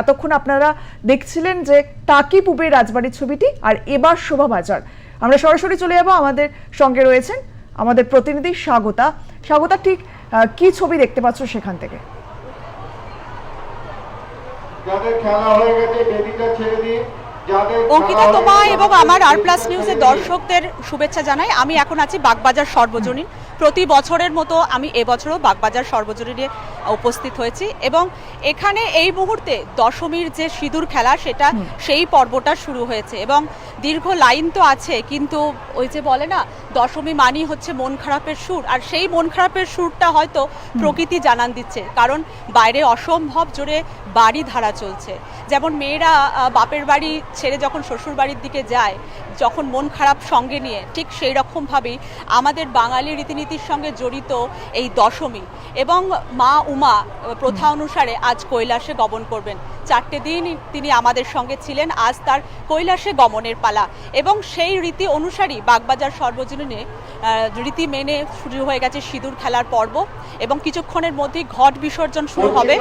এতক্ষণ আপনারা দেখছিলেন যে টাকি পুবের রাজবাড়ির ছবিটি আর এবার শোভাবাজার আমরা সরাসরি চলে যাব আমাদের সঙ্গে রয়েছেন আমাদের প্রতিনিধি স্বাগতা। স্বাগতা ঠিক কি ছবি দেখতে পাচ্ছ সেখান থেকে? যাদের খেলা হয়ে গেছে বেদিটা ছেড়ে দিন। অঙ্কিতা তোমায় এবং আমার আর প্লাস নিউজের দর্শকদের শুভেচ্ছা জানাই। আমি এখন আছি বাগবাজার সর্বজনীন। প্রতি বছরের মতো আমি এবছরও বাগবাজার সর্বজনীনে উপস্থিত হয়েছি এবং এখানে এই মুহূর্তে দশমীর যে সিঁদুর খেলা সেটা সেই পর্বটা শুরু হয়েছে এবং দীর্ঘ লাইন তো আছে কিন্তু ওই যে বলে না দশমী মানি হচ্ছে মন খারাপের সুর আর সেই মন খারাপের সুরটা হয়তো প্রকৃতি জানান দিচ্ছে কারণ বাইরে অসম্ভব জোরে বাড়ি ধারা চলছে। যেমন মেয়েরা বাপের বাড়ি ছেড়ে যখন শ্বশুর বাড়ির দিকে যায়, যখন মন খারাপ সঙ্গে নিয়ে, ঠিক সেই রকমভাবেই আমাদের বাঙালি রীতিনীতির সঙ্গে জড়িত এই দশমী। এবং মা উমা প্রথা অনুসারে আজ কৈলাসে গমন করবেন। চারটে দিন তিনি আমাদের সঙ্গে ছিলেন, আজ তার কৈলাসে গমনের পালা। এবং সেই রীতি অনুসারী বাগবাজার সর্বজনীনে রীতি মেনে শুরু হয়ে গেছে সিঁদুর খেলার পর্ব। এবং কিছুক্ষণের মধ্যেই ঘট বিসর্জন শুরু হবে।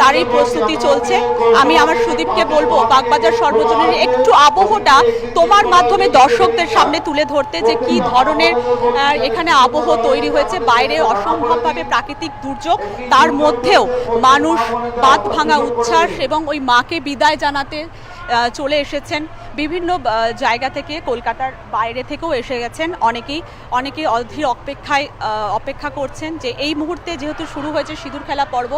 তারই প্রস্তুতি চলছে। আমি আমার সুদীপকে বলব, বাগবাজার সর্বজনীন একটু আবহটা তোমার মাধ্যমে দর্শকদের সামনে তুলে ধরতে যে কি ধরনের এখানে আবহ তৈরি হয়েছে। বাইরে অসম্ভবভাবে প্রাকৃতিক দুর্যোগ, তার মধ্যেও মানুষ বাঁধ ভাঙা উচ্ছ্বাস এবং ওই মাকে বিদায় জানাতে চলে এসেছেন। বিভিন্ন জায়গা থেকে কলকাতার বাইরে থেকেও এসে গেছেন। অনেকেই অনেকেই অধীর অপেক্ষায় অপেক্ষা করছেন যে এই মুহূর্তে যেহেতু শুরু হয়েছে সিঁদুর খেলা পর্ব,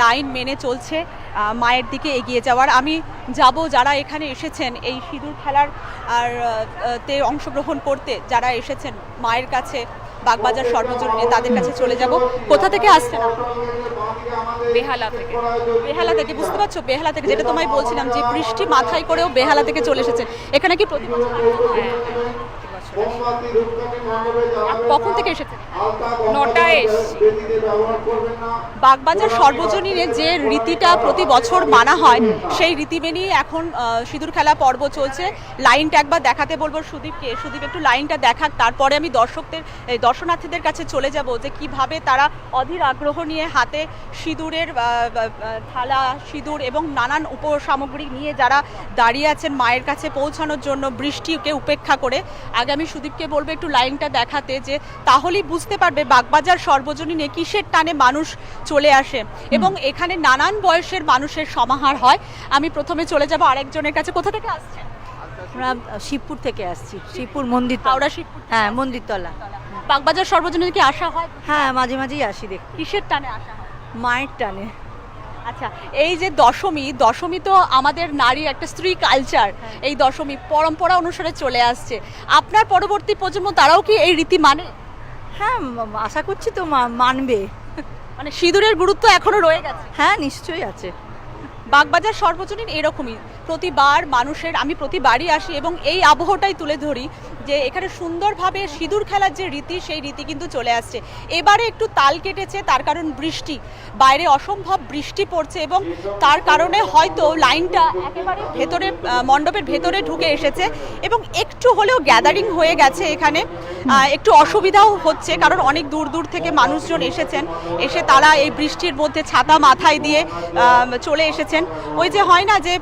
লাইন মেনে চলছে মায়ের দিকে এগিয়ে যাওয়ার। আমি যাব যারা এখানে এসেছেন এই সিঁদুর খেলার, আর তে অংশগ্রহণ করতে, যারা এসেছেন মায়ের কাছে বাগবাজার সর্বজনীনে তাদের কাছে চলে যাব। কোথা থেকে আসছেন? বেহালা থেকে। বেহালা থেকে বুঝতে পারছ? বেহালা থেকে যেটা তোমায় বলছিলাম যে বৃষ্টি মাথায় করেও বেহালা থেকে চলে এসেছে এখানে কি প্রতি বছর কখন থেকে এসেছেন? নটায় বাগবাজার সর্বজনীনে যে রীতিটা প্রতি বছর মানা হয় সেই রীতি মেনেই এখন সিঁদুর খেলা পর্ব চলছে। লাইনটা একবার দেখাতে বলব সুদীপকে। সুদীপ একটু লাইনটা দেখাক। তারপরে আমি দর্শকদের দর্শনার্থীদের কাছে চলে যাব যে কীভাবে তারা অধীর আগ্রহ নিয়ে হাতে সিঁদুরের থালা সিঁদুর এবং নানান উপসামগ্রী নিয়ে যারা দাঁড়িয়ে আছেন মায়ের কাছে পৌঁছানোর জন্য বৃষ্টিকে উপেক্ষা করে আগে আমি সুদীপকে বলব একটু লাইনটা দেখাতে যে তাহলেই বুঝতে পারবে বাগবাজার সর্বজনীনে কিসের টানে মানুষ চলে আসে। এবং এখানে নানান বয়সের মানুষের সমাহার হয়। আমি প্রথমে চলে যাব আরেকজনের কাছে। কোথা থেকে আসছেন? আমরা শিবপুর থেকে আসছি। শিবপুর। মন্দির হাওড়া শিবপুর হ্যাঁ মন্দিরতলা বাগবাজার সর্বজনীন কি আসা হয়? হ্যাঁ মাঝে মাঝেই আসি দেখ। কিসের টানে আসা হয়? মায়ের টানে। আচ্ছা এই যে দশমী দশমী তো আমাদের নারী একটা স্ত্রী কালচার এই দশমী পরম্পরা অনুসারে চলে আসছে। আপনার পরবর্তী প্রজন্ম তারাও কি এই রীতি মানে? হ্যাঁ আশা করছি তো মানবে। মানে সিঁদুরের গুরুত্ব এখনও রয়ে গেছে? হ্যাঁ নিশ্চয়ই আছে। বাগবাজার সর্বজনীন এরকমই। প্রতিবার মানুষের, আমি প্রতিবারই আসি এবং এই আবহটাই তুলে ধরি যে এখানে সুন্দরভাবে সিঁদুর খেলার যে রীতি, সেই রীতি কিন্তু চলে আসছে। এবারে একটু তাল কেটেছে, তার কারণ বৃষ্টি। বাইরে অসম্ভব বৃষ্টি পড়ছে এবং তার কারণে হয়তো লাইনটা একেবারে ভেতরে মণ্ডপের ভেতরে ঢুকে এসেছে এবং একটু হলেও গ্যাদারিং হয়ে গেছে এখানে। একটু অসুবিধাও হচ্ছে কারণ অনেক দূর দূর থেকে মানুষজন এসেছেন। এসে তারা এই বৃষ্টির মধ্যে ছাতা মাথায় দিয়ে চলে এসেছেন। ওই যে হয় না যে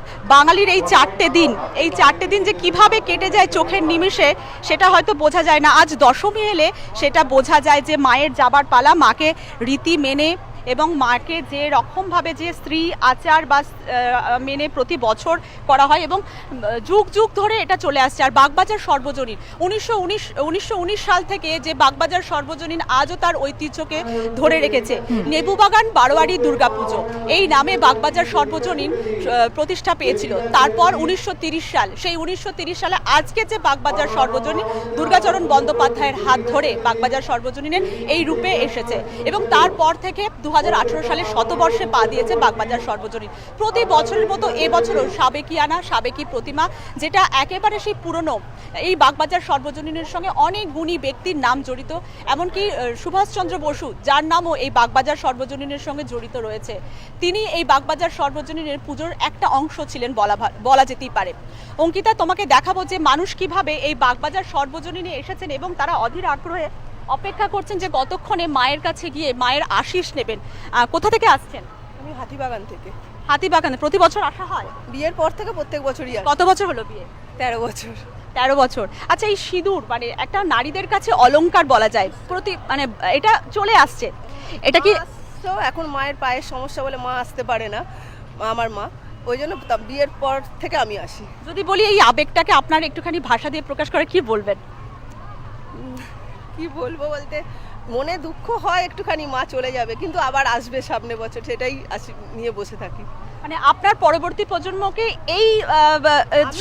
বাঙালির এই চারটে দিন, এই চারটে দিন যে কীভাবে কেটে যায় চোখের নিমিষে, সেটা হয়তো বোঝা যায় না। আজ দশমী এলে সেটা বোঝা যায় যে মায়ের যাবার পালা, মাকে রীতি মেনে এবং মাকে যে রকমভাবে যে স্ত্রী আচার বা মেনে প্রতি বছর করা হয় এবং যুগ যুগ ধরে এটা চলে আসছে। আর বাগবাজার সর্বজনীন, উনিশশো উনিশ সাল থেকে যে বাগবাজার সর্বজনীন আজও তার ঐতিহ্যকে ধরে রেখেছে। নেবুবাগান বারোয়ারি দুর্গাপুজো, এই নামে বাগবাজার সর্বজনীন প্রতিষ্ঠা পেয়েছিল। তারপর উনিশশো সাল, সেই উনিশশো সালে আজকে যে বাগবাজার সর্বজনীন দুর্গাচরণ বন্দ্যোপাধ্যায়ের হাত ধরে বাগবাজার সর্বজনীনের এই রূপে এসেছে। এবং তারপর থেকে দু সালে শতবর্ষে পা দিয়েছে বাগবাজার সর্বজনীন। প্রতি বছরের মতো এবছরও সাবেকিয়ানা সাবেকি প্রতিমা, যেটা একেবারে সেই পুরনো, এই বাগবাজার সর্বজনীনের সঙ্গে অনেক গুণী ব্যক্তির নাম জড়িত। এমনকি সুভাষচন্দ্র বসু, যার নামও এই বাগবাজার সর্বজনীনের সঙ্গে জড়িত রয়েছে। তিনি এই বাগবাজার সর্বজনীনের পুজোর একটা অংশ ছিলেন বলা বলা যেতেই পারে। অঙ্কিতা, তোমাকে দেখাবো যে মানুষ কীভাবে এই বাগবাজার সর্বজনীনে এসেছেন এবং তারা অধীর আগ্রহে অপেক্ষা করছেন যে কতক্ষণে মায়ের কাছে গিয়ে মায়ের আশিস নেবেন। কোথা থেকে আসছেন? আমি হাতিবাগান থেকে। হাতিবাগানে। প্রতি বছর আসা হয়? বিয়ের পর থেকে প্রত্যেক বছরই কত বছর হলো বিয়ে? তেরো বছর। তেরো বছর। আচ্ছা এই সিঁদুর মানে একটা নারীদের কাছে অলংকার বলা যায় প্রতি মানে এটা চলে আসছে। এটা কি এখন মায়ের পায়ের সমস্যা বলে মা আসতে পারে না আমার মা। ওই জন্য বিয়ের পর থেকে আমি আসি। যদি বলি এই আবেগটাকে আপনার একটুখানি ভাষা দিয়ে প্রকাশ করে কি বলবেন? কি বলব বলতে? মনে দুঃখ হয় একটুখানি মা চলে যাবে কিন্তু আবার আসবে সামনে বছর সেটাই নিয়ে বসে থাকি। মানে আপনার পরবর্তী প্রজন্মকে এই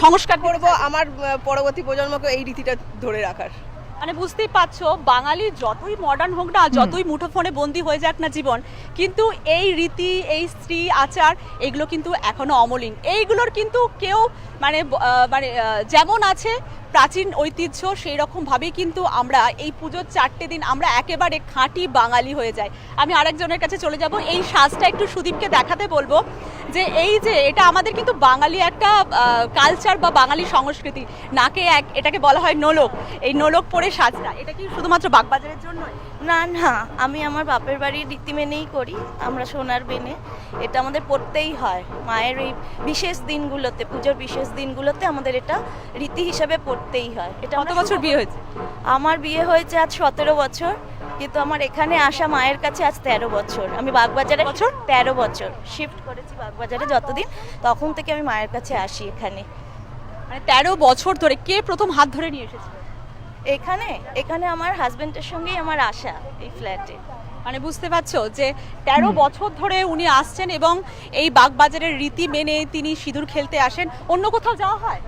সংস্কার করব? আমার পরবর্তী প্রজন্মকে এই রীতিটা ধরে রাখার। মানে বুঝতেই পারছ বাঙালি যতই মডার্ন হোক না যতই মুঠোফোনে বন্দি হয়ে যাক না জীবন কিন্তু এই রীতি এই স্ত্রী আচার এগুলো কিন্তু এখনও অমলিন। এইগুলোর কিন্তু কেউ মানে মানে যেমন আছে প্রাচীন ঐতিহ্য সেই রকমভাবেই কিন্তু আমরা এই পুজোর চারটে দিন আমরা একেবারে খাঁটি বাঙালি হয়ে যাই। আমি আরেকজনের কাছে চলে যাব। এই সাজটা একটু সুদীপকে দেখাতে বলব যে এই যে এটা আমাদের কিন্তু বাঙালি একটা কালচার বা বাঙালি সংস্কৃতি। নাকে এক, এটাকে বলা হয় নোলক। এই নোলক পরে সাজটা। এটা কি শুধুমাত্র বাগবাজারের জন্যই? না না আমি আমার বাপের বাড়ির রীতি মেনেই করি আমরা সোনার বেনে। এটা আমাদের পড়তেই হয়। মায়ের এই বিশেষ দিনগুলোতে পুজোর বিশেষ দিনগুলোতে আমাদের এটা রীতি হিসাবে পড়তেই হয়। এটা কত বছর বিয়ে হয়েছে? আমার বিয়ে হয়েছে আজ সতেরো বছর কিন্তু আমার এখানে আসা মায়ের কাছে আজ তেরো বছর। আমি বাগবাজারে বছর? তেরো বছর। শিফট করেছি বাগবাজারে যতদিন তখন থেকে আমি মায়ের কাছে আসি এখানে। মানে তেরো বছর ধরে কে প্রথম হাত ধরে নিয়ে এসেছে এখানে এখানে আমার হাজবেন্ডের সঙ্গেই আমার আশা এই ফ্ল্যাটে মানে বুঝতে পারছ যে তেরো বছর ধরে উনি আসছেন এবং এই বাগবাজারের রীতি মেনে তিনি সিঁদুর খেলতে আসেন। অন্য কোথাও যাওয়া হয়?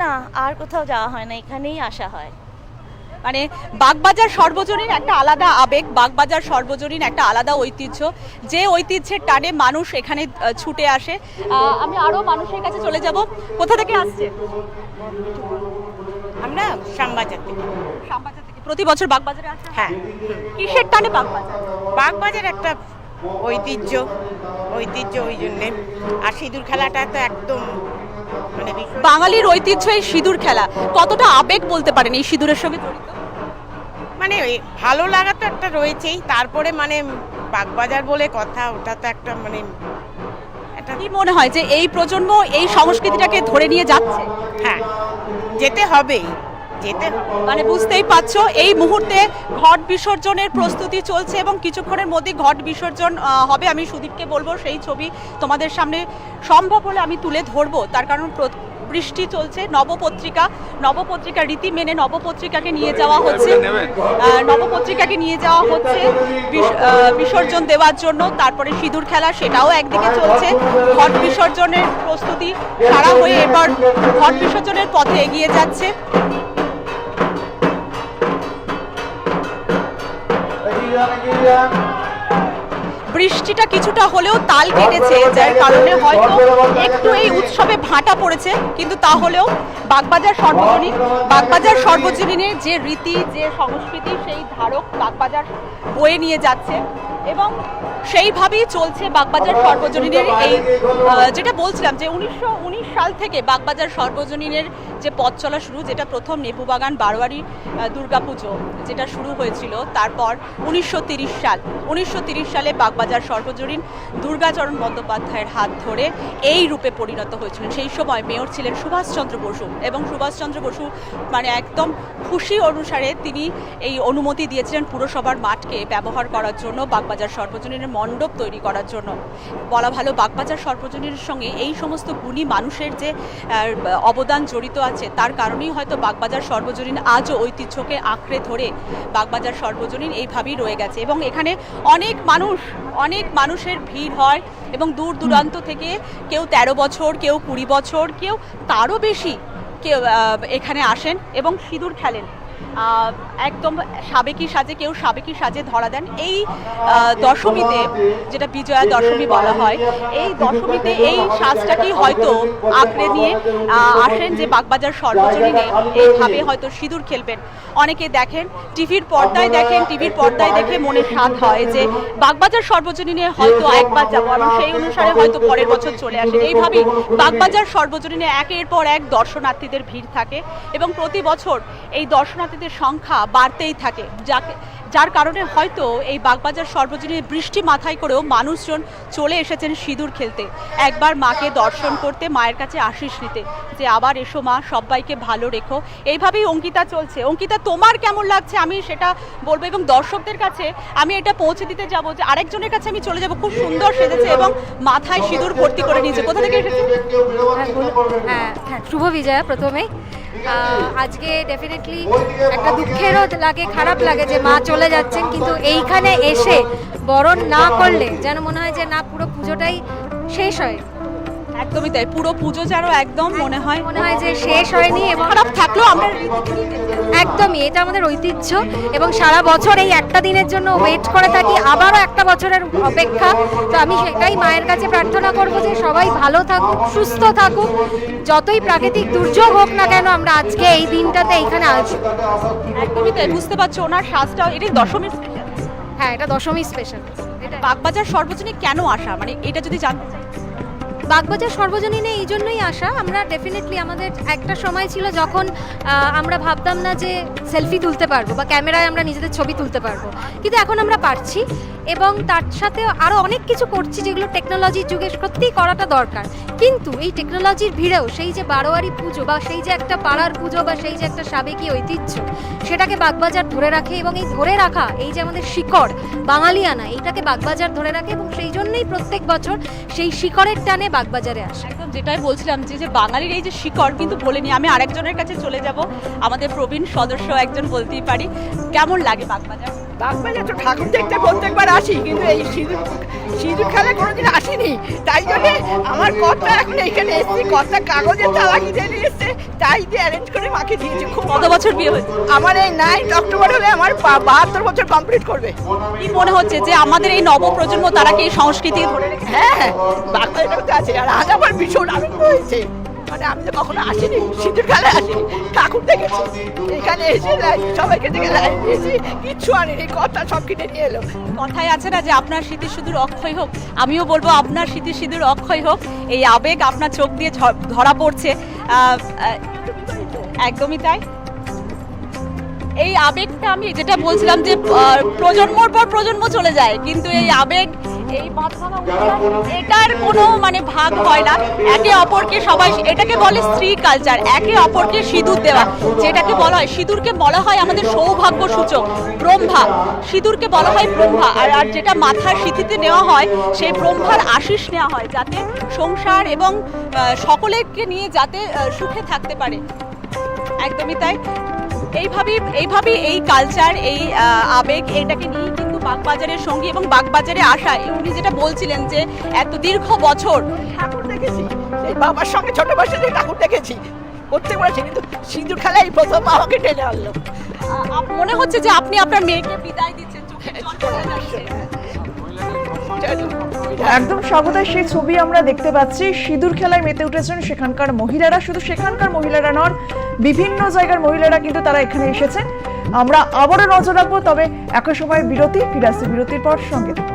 না আর কোথাও যাওয়া হয় না এখানেই আসা হয়। মানে বাগবাজার সর্বজনীন একটা আলাদা আবেগ বাগবাজার সর্বজনীন একটা আলাদা ঐতিহ্য। যে ঐতিহ্যের টানে মানুষ এখানে ছুটে আসে। আমি আরও মানুষের কাছে চলে যাব। কোথা থেকে আসছে আমরা শ্যামবাজার থেকে। শ্যামবাজার থেকে। প্রতি বছর বাগবাজারে আসে? হ্যাঁ। কিসের টানে বাগবাজার? বাগবাজার একটা ঐতিহ্য ঐতিহ্য ওই জন্যে। আর সিঁদুর খেলাটা তো একদম মানে বাঙালির ঐতিহ্য এই সিঁদুর খেলা। কতটা আবেগ বলতে পারেন এই সিঁদুরের সঙ্গে জড়িত? মানে ওই ভালো লাগা তো একটা রয়েছেই। তারপরে মানে বাগবাজার বলে কথা ওটা তো একটা মানে একটা কি মনে হয় যে এই প্রজন্ম এই সংস্কৃতিটাকে ধরে নিয়ে যাচ্ছে হ্যাঁ যেতে হবেই যেতে। মানে বুঝতেই পারছ এই মুহূর্তে ঘট বিসর্জনের প্রস্তুতি চলছে এবং কিছুক্ষণের মধ্যে ঘট বিসর্জন হবে আমি সুদীপকে বলব সেই ছবি তোমাদের সামনে সম্ভব হলে আমি তুলে ধরবো তার কারণ বৃষ্টি চলছে নবপত্রিকা নবপত্রিকা রীতি মেনে নবপত্রিকাকে নিয়ে যাওয়া হচ্ছে। নবপত্রিকাকে নিয়ে যাওয়া হচ্ছে বিস- বিসর্জন দেওয়ার জন্য। তারপরে সিঁদুর খেলা সেটাও একদিকে চলছে। ঘট বিসর্জনের প্রস্তুতি সারা হয়ে এবার ঘট বিসর্জনের পথে এগিয়ে যাচ্ছে। যান। বৃষ্টিটা কিছুটা হলেও তাল কেটেছে যার কারণে হয়তো একটু এই উৎসবে ভাটা পড়েছে, কিন্তু তাহলেও বাগবাজার সর্বজনীন বাগবাজার সর্বজনীনের যে রীতি, যে সংস্কৃতি, সেই ধারক বাগবাজার বয়ে নিয়ে যাচ্ছে এবং সেইভাবেই চলছে বাগবাজার সর্বজনীনের এই যেটা বলছিলাম যে উনিশশো উনিশ সাল থেকে বাগবাজার সর্বজনীনের যে পথ চলা শুরু, যেটা প্রথম নেপুবাগান বারোয়ারি দুর্গাপুজো, যেটা শুরু হয়েছিল, তারপর উনিশশো সাল। উনিশশো সালে বাগবাজার সর্বজনীন দুর্গাচরণ বন্দ্যোপাধ্যায়ের হাত ধরে এই রূপে পরিণত হয়েছিলেন সেই সময় মেয়র ছিলেন সুভাষচন্দ্র বসু এবং সুভাষচন্দ্র বসু মানে একদম খুশি অনুসারে তিনি এই অনুমতি দিয়েছিলেন পুরসভার মাঠকে ব্যবহার করার জন্য, বাগবাজার সর্বজনীনের মণ্ডপ তৈরি করার জন্য। বলা ভালো, বাগবাজার সর্বজনীনের সঙ্গে এই সমস্ত গুণী মানুষের যে অবদান জড়িত আছে তার কারণেই হয়তো বাগবাজার সর্বজনীন আজও ঐতিহ্যকে আঁকড়ে ধরে বাগবাজার সর্বজনীন এইভাবেই রয়ে গেছে এবং এখানে অনেক মানুষ, অনেক মানুষের ভিড় হয় এবং দূর দূরান্ত থেকে কেউ তেরো বছর, কেউ কুড়ি বছর, কেউ তারও বেশি কেউ এখানে আসেন এবং সিঁদুর খেলেন। একদম সাবেকি সাজে, কেউ সাবেকি সাজে ধরা দেন। এই দশমীতে, যেটা বিজয়া দশমী বলা হয়, এই দশমীতে এই সাজটাকেই হয়তো আঁকড়ে নিয়ে আসেন যে বাগবাজার সর্বজনীনে, এইভাবে হয়তো সিঁদুর খেলবেন। অনেকে দেখেন, টিভির পর্দায় দেখেন, টিভির পর্দায় দেখে মনে স্বাদ হয় যে বাগবাজার সর্বজনীনে হয়তো একবার যাব এবং সেই অনুসারে হয়তো পরের বছর চলে আসে। এইভাবেই বাগবাজার সর্বজনীনে একের পর এক দর্শনার্থীদের ভিড় থাকে এবং প্রতি বছর এই দর্শনার্থী ছাত্রছাত্রীদের সংখ্যা বাড়তেই থাকে। যাকে, যার কারণে হয়তো এই বাগবাজার সর্বজনীন বৃষ্টি মাথায় করেও মানুষজন চলে এসেছেন সিঁদুর খেলতে। একবার মাকে দর্শন করতে, মায়ের কাছে আশিস নিতে। যে আবার এসো মা, সবাইকে ভালো রেখো। এইভাবেই অঙ্কিতা চলছে। অঙ্কিতা, তোমার কেমন লাগছে? আমি সেটা বলব এবং দর্শকদের কাছে আমি এটা পৌঁছে দিতে যাব যে আরেকজনের কাছে আমি চলে যাব। খুব সুন্দর সেজেছে এবং মাথায় সিঁদুর ভর্তি করে নিয়েছে। কোথা থেকে এসেছে? হ্যাঁ। হ্যাঁ হ্যাঁ শুভ বিজয়া প্রথমেই। আজকে ডেফিনেটলি একটা দুঃখেরও লাগে খারাপ লাগে যে মা চলে যাচ্ছেন কিন্তু এইখানে এসে বরণ না করলে যেন মনে হয় যে না পুরো পুজোটাই শেষ হয়। একদমই তাই। পুরো পুজো যেন একদম মনে হয় মনে হয় যে শেষ হয়নি এবং খারাপ থাকলেও আমরা একদমই এটা আমাদের ঐতিহ্য এবং সারা বছর এই একটা দিনের জন্য ওয়েট করে থাকি। আবারও একটা বছরের অপেক্ষা। তো আমি সেটাই মায়ের কাছে প্রার্থনা করব যে সবাই ভালো থাকুক সুস্থ থাকুক। যতই প্রাকৃতিক দুর্যোগ হোক না কেন আমরা আজকে এই দিনটাতে এইখানে আসব একদমই তাই বুঝতে পারছ ওনার এটাই দশমীর special। হ্যাঁ এটা দশমী স্পেশাল এটা বাগবাজার সর্বজনীন কেন আসা মানে এটা যদি জানতে চাই। বাগবাজার সর্বজনীনে এই জন্যই আসা। আমরা ডেফিনেটলি আমাদের একটা সময় ছিল যখন আমরা ভাবতাম না যে সেলফি তুলতে পারব বা ক্যামেরায় আমরা নিজেদের ছবি তুলতে পারব। কিন্তু এখন আমরা পারছি এবং তার সাথে আরও অনেক কিছু করছি যেগুলো টেকনোলজির যুগে সত্যিই করাটা দরকার। কিন্তু এই টেকনোলজির ভিড়েও সেই যে বারোয়ারি পুজো বা সেই যে একটা পাড়ার পুজো বা সেই যে একটা সাবেকি ঐতিহ্য, সেটাকে বাগবাজার ধরে রাখে এবং এই ধরে রাখা, এই যে আমাদের শিকড়, বাঙালিয়ানা, এইটাকে বাগবাজার ধরে রাখে এবং সেই জন্যই প্রত্যেক বছর সেই শিকড়ের টানে বাগবাজারে আসে। একদম যেটাই বলছিলাম যে বাঙালির এই যে শিকড় কিন্তু বলিনি আমি আরেকজনের কাছে চলে যাব। আমাদের প্রবীণ সদস্য একজন বলতেই পারি। কেমন লাগে বাগবাজার? বাগবাজার তো ঠাকুর দেখতে প্রত্যেকবার আসি কিন্তু এই সিঁদুর সিঁদুর খেলা কোনোদিন আসিনি। তাই জন্য আমার কর্তা এখন এইখানে এসেছি কর্তা কাগজের চালাকি দিয়ে নিয়ে এসছে তাই দিয়ে অ্যারেঞ্জ করে মাকে দিয়েছি খুব কত বছর বিয়ে হয়েছে? আমার এই নাইন্থ অক্টোবর হলে আমার বাহাত্তর বছর কমপ্লিট করবে। কি মনে হচ্ছে যে আমাদের এই নবপ্রজন্ম তারা কি সংস্কৃতি ধরে রেখেছে? হ্যাঁ হ্যাঁ বাগবাজারও আছে আর আজ আমার ভীষণ আনন্দ হয়েছে। মানে আমি তো কখনো আসিনি সিঁদুর খেলায় আসিনি, ঠাকুর দেখেছি। এখানে এসে সবাইকে দেখে লাইন দিয়েছি, কিচ্ছু আনিনি কর্তা সব কিনে নিয়ে এলো। কথায় আছে না যে আপনার স্মৃতি সিঁদুর অক্ষয় হোক, আমিও বলব আপনার স্মৃতি সিঁদুর অক্ষয় হোক, এই আবেগ আপনার চোখ দিয়ে ধরা পড়ছে। একদমই তাই। এই আবেগটা আমি যেটা বলছিলাম যে প্রজন্মর পর প্রজন্ম চলে যায়, কিন্তু এই আবেগ এই এটার কোনো মানে ভাগ হয় না। একে অপরকে সবাই এটাকে বলে স্ত্রী কালচার একে অপরকে সিঁদুর দেওয়া। যেটাকে বলা হয় সিঁদুরকে বলা হয় আমাদের সৌভাগ্য সূচক ব্রহ্মা। সিঁদুরকে বলা হয় ব্রহ্মা। আর আর যেটা মাথার সিঁথিতে নেওয়া হয় সেই ব্রহ্মার আশিস নেওয়া হয় যাতে সংসার এবং সকলেকে নিয়ে যাতে সুখে থাকতে পারে। একদমই তাই। এইভাবেই এইভাবেই এই কালচার এই আবেগ এটাকে নিয়ে কিন্তু বাগবাজারের সঙ্গী এবং বাগবাজারে আসা, উনি যেটা বলছিলেন যে এত দীর্ঘ বছর ঠাকুর দেখেছি, সেই বাবার সঙ্গে ছোট যে ঠাকুর দেখেছি, করতে পারছি কিন্তু সিঁদুর প্রথম টেনে আনলো মনে হচ্ছে যে আপনি আপনার মেয়েকে বিদায় দিচ্ছেন। একদম স্বাগতার সেই ছবি আমরা দেখতে পাচ্ছি, সিঁদুর খেলায় মেতে উঠেছেন সেখানকার মহিলারা, শুধু সেখানকার মহিলারা নন, বিভিন্ন জায়গার মহিলারা কিন্তু তারা এখানে এসেছেন আমরা আবারও নজর রাখব তবে একই সময় বিরতি ফিরে বিরতির পর সঙ্গে থাকুন